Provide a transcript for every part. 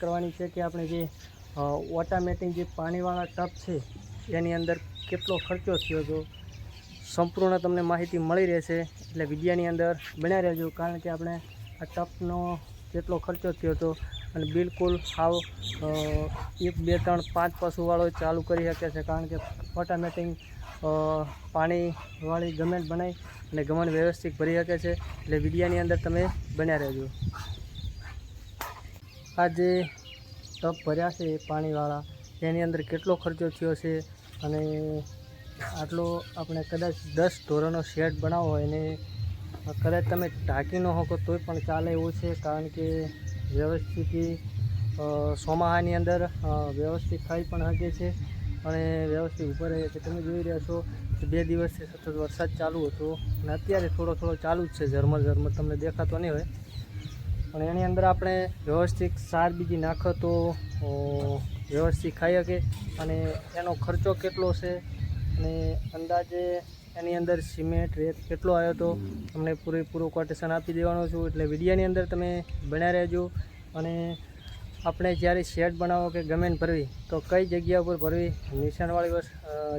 કરવાની છે કે આપણે જે ઓટોમેટિક જે પાણીવાળા ટબ છે, એની અંદર કેટલો ખર્ચો થયો હતો, સંપૂર્ણ તમને માહિતી મળી રહેશે. એટલે વિડીયાની અંદર બન્યા રહેજો, કારણ કે આપણે આ ટપનો કેટલો ખર્ચો થયો હતો. અને બિલકુલ સાવ એક, બે, ત્રણ, પાંચ પશુવાળો ચાલુ કરી શકે છે, કારણ કે ઓટોમેટિક પાણીવાળી ગમેન્ટ બનાવી અને ગમન વ્યવસ્થિત ભરી શકે છે. એટલે વિડીયાની અંદર તમે બન્યા રહેજો. આ જે ટપ ભર્યા છે પાણીવાળા. એની અંદર કેટલો ખર્ચો થયો છે અને આટલો આપણે કદાચ દસ ઢોરોનો શેડ બનાવો હોય એને કદાચ તમે ઢાંકી ન શકો તોય પણ ચાલે એવું છે કારણ કે વ્યવસ્થિત સોમાહાની અંદર વ્યવસ્થિત થઈ પણ શકે છે અને વ્યવસ્થિત ઉપર રહે છે. તમે જોઈ રહ્યા છો કે બે દિવસથી સતત વરસાદ ચાલુ હતો અને અત્યારે થોડો થોડો ચાલુ જ છે. ઝરમર ઝરમર તમને દેખાતો નહીં હોય. પણ એની અંદર આપણે વ્યવસ્થિત સાર બીજી નાખો તો વ્યવસ્થિત ખાઈ શકે. અને એનો ખર્ચો કેટલો છે? અને અંદાજે એની અંદર સિમેન્ટ, રેત કેટલો આવ્યો તો? તમને પૂરેપૂરું કોટેશન આપી દેવાનો છું. એટલે વિડીયાની અંદર તમે બન્યા રહેજો. અને આપણે જ્યારે શેડ બનાવો કે ગમે ભરવી, તો કઈ જગ્યા ઉપર ભરવી? નિશાનવાળી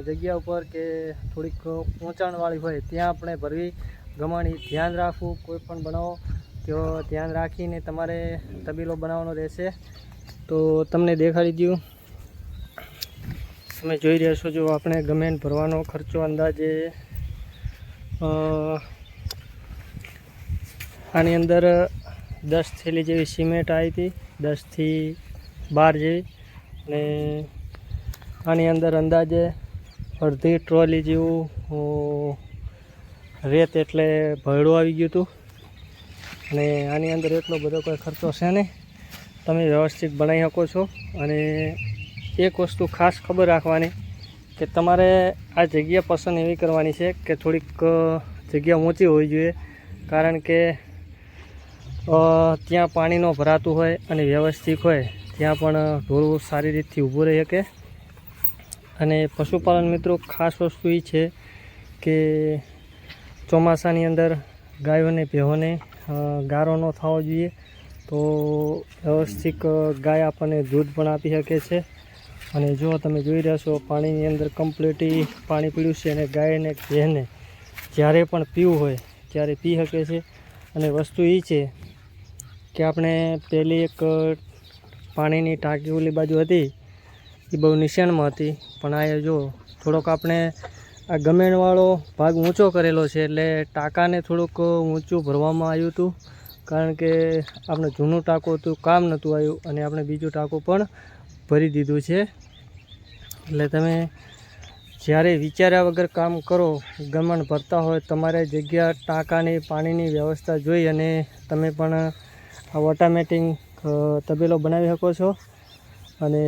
જગ્યા ઉપર કે થોડીક ઊંચાણવાળી હોય, ત્યાં આપણે ભરવી. ગમાણી ધ્યાન રાખવું. કોઈ પણ બનાવો. તો ધ્યાન રાખીને તમારે તબીલો બનાવવાનો રહેશે. તો તમને દેખાડી દઉં. તમે જોઈ રહ્યા છો, જો આપણે ગમે એને ભરવાનો ખર્ચો, અંદાજે આની અંદર દસ થેલી જેવી સિમેન્ટ આવી હતી દસથી બાર જેવી. અને આની અંદર અંદાજે અડધી ટ્રોલી જેવું રેત એટલે ભરડું આવી ગયું હતું. અને આની અંદર એટલો બધો કોઈ ખર્ચો છે નહીં. તમે વ્યવસ્થિત બનાવી શકો છો. અને એક વસ્તુ ખાસ ખબર રાખવાની કે તમારે આ જગ્યા પસંદ એવી કરવાની છે કે થોડીક જગ્યા ઊંચી હોવી જોઈએ. કારણ કે ત્યાં પાણીનો ભરાતું હોય અને વ્યવસ્થિત હોય, ત્યાં પણ ઢોરું સારી રીતથી ઊભું રહી શકે. અને પશુપાલન મિત્રો, ખાસ વસ્તુ એ છે કે ચોમાસાની અંદર ગાયોને ભેહોને ગારો ન થવો જોઈએ. તો વ્યવસ્થિત ગાય આપણને દૂધ પણ આપી શકે છે. અને જો તમે જોઈ રહ્યા છો, પાણીની અંદર કમ્પ્લીટલી પાણી પીડ્યું છે અને ગાયને જેને જ્યારે પણ પીવું હોય ત્યારે પી શકે છે. અને વસ્તુ એ છે કે આપણે પહેલી એક પાણીની ટાંકી ઓલી બાજુ હતી એ બહુ નિશાનમાં હતી. પણ આ જો થોડોક આપણે આ ગમેણવાળો ભાગ ઊંચો કરેલો છે એટલે ટાંકાને થોડુંક ઊંચું ભરવામાં આવ્યું હતું. કારણ કે આપણે જૂનું ટાંકું હતું, કામ નહોતું આવ્યું અને આપણે બીજું ટાંકું પણ ભરી દીધું છે. એટલે તમે જ્યારે વિચાર્યા વગર કામ કરો, ગમણ ભરતા હોય, તમારે જગ્યા ટાંકાની પાણીની વ્યવસ્થા જોઈ અને તમે પણ આ ઓટોમેટિક તબેલો બનાવી શકો છો. અને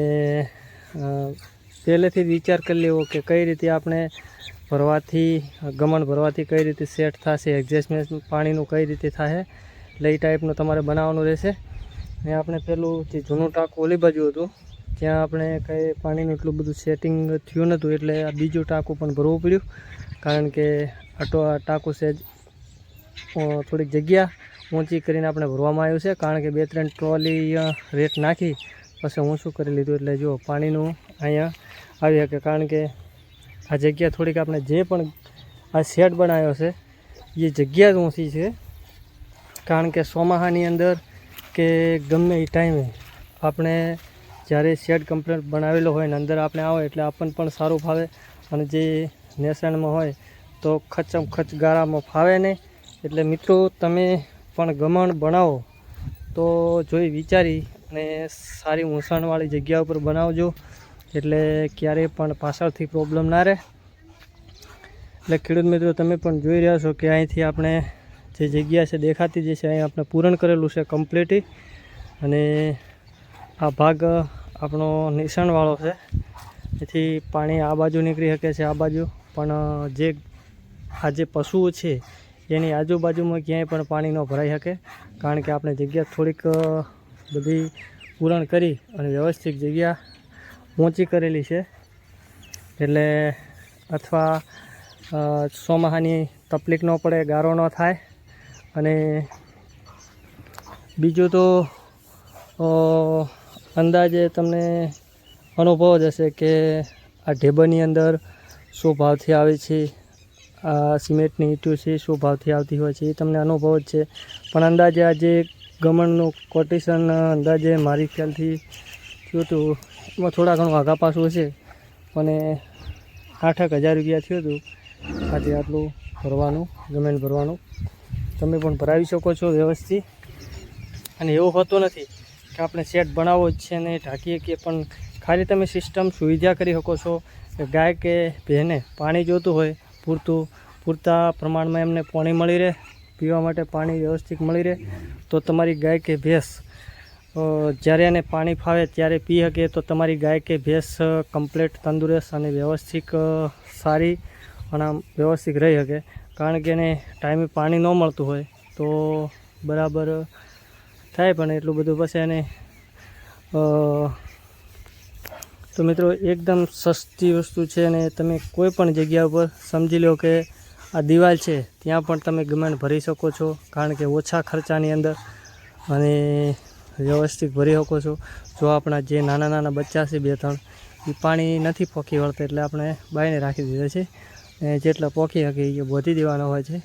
પહેલેથી જ વિચાર કરી લેવો કે કઈ રીતે આપણે ભરવાથી, ગમણ ભરવાથી કઈ રીતે સેટ થશે એડજસ્ટમેન્ટ પાણીનું કઈ રીતે થશે એ ટાઈપનું તમારે બનાવવાનું રહેશે. અને આપણે પેલું જે જૂનું ટાંકું ઓલી બાજુ હતું, ત્યાં આપણે કંઈ પાણીનું એટલું બધું સેટિંગ થયું નહોતું એટલે આ બીજું ટાંકું પણ ભરવું પડ્યું. કારણ કે આટો, આ ટાંકું સેજ થોડીક જગ્યા ઊંચી કરીને આપણે ભરવામાં આવ્યું છે. કારણ કે બે ત્રણ ટ્રોલી રેટ નાખી, પછી ઊંચું કરી લીધું? એટલે જો પાણીનું અહીંયા આવી શકે. કારણ કે આ જગ્યા થોડીક આપણે જે પણ આ શેડ બનાવ્યો છે, એ જગ્યા જ ઊંચી છે. કારણ કે ચોમાસાની અંદર કે ગમે એ ટાઈમે આપણે જ્યારે શેડ કમ્પ્લેટ બનાવેલો હોય ને અંદર આપણે આવે એટલે આપણને પણ સારું ફાવે અને જે નેસણમાં હોય તો ખચમ ખચ ગાળામાં ફાવે નહીં. એટલે મિત્રો, તમે પણ ગમણ બનાવો તો જોઈ વિચારી અને સારી ઊંસણવાળી જગ્યા ઉપર બનાવજો. એટલે ક્યારેય પણ પાછળથી પ્રોબ્લેમ ના રહે. એટલે ખેડૂત મિત્રો, તમે પણ જોઈ રહ્યા છો કે અહીંથી આપણે જે જગ્યા છે, દેખાતી જે છે, અહીં આપણે પૂરણ કરેલું છે કમ્પ્લીટી અને આ ભાગ આપણો નિશાણવાળો છે. એથી પાણી આ બાજુ નીકળી શકે છે, આ બાજુ. પણ જે, આ જે પશુઓ છે, એની આજુબાજુમાં ક્યાંય પણ પાણી ન ભરાઈ શકે. કારણ કે આપણે જગ્યા થોડીક બધી પૂરણ કરી અને વ્યવસ્થિત જગ્યા ઊંચી કરેલી છે. એટલે અથવા સોમાહાની તકલીફ ન પડે, ગારો ન થાય. અને બીજું તો અંદાજે તમને અનુભવ જ હશે કે આ ઢેબરની અંદર શું ભાવથી આવે છે, આ સિમેન્ટની ઈંટો છે, શું ભાવથી આવતી હોય છે, એ તમને અનુભવ જ છે. પણ અંદાજે આજે ગમણનું કોટેશન અંદાજે મારી ખ્યાલથી થયું હતું. એમાં થોડા ઘણું આગા પાછું હશે. અને આઠેક હજાર રૂપિયા થયું હતું. આજે આટલું ભરવાનું, જમીન ભરવાનું. તમે પણ ભરાવી શકો છો વ્યવસ્થિત. અને એવું હોતું નથી કે આપણે સેટ બનાવવો જ છે ને ઢાંકીએ કે પણ ખાલી તમે સિસ્ટમ સુવિધા કરી શકો છો. કે ગાય કે ભેને પાણી જોતું હોય, પૂરતું, પૂરતા પ્રમાણમાં એમને પાણી મળી રહે, પીવા માટે પાણી વ્યવસ્થિત મળી રહે, તો તમારી ગાય કે ભેંસ જ્યારે એને પાણી ફાવે ત્યારે પી શકે તો તમારી ગાય કે ભેંસ કમ્પ્લેટ તંદુરસ્ત અને વ્યવસ્થિત સારી અને આમ વ્યવસ્થિત રહી શકે કારણ કે એને ટાઈમે પાણી ન મળતું હોય તો બરાબર થાય પણ એટલું બધું. પછી એને તો મિત્રો એકદમ સસ્તી વસ્તુ છે અને તમે કોઈ પણ જગ્યા ઉપર સમજી લો કે આ દિવાલ છે, ત્યાં પણ તમે ગમેન્ટ ભરી શકો છો. કારણ કે ઓછા ખર્ચાની અંદર અને વ્યવસ્થિત ભરી શકો છો. જો આપણા જે નાના નાના બચ્ચા છે બે ત્રણ એ પાણી નથી પોખી વળતા એટલે આપણે બાયને રાખી દીધા છે. જેટલા પોખી શકે એ બોધી દેવાના હોય છે.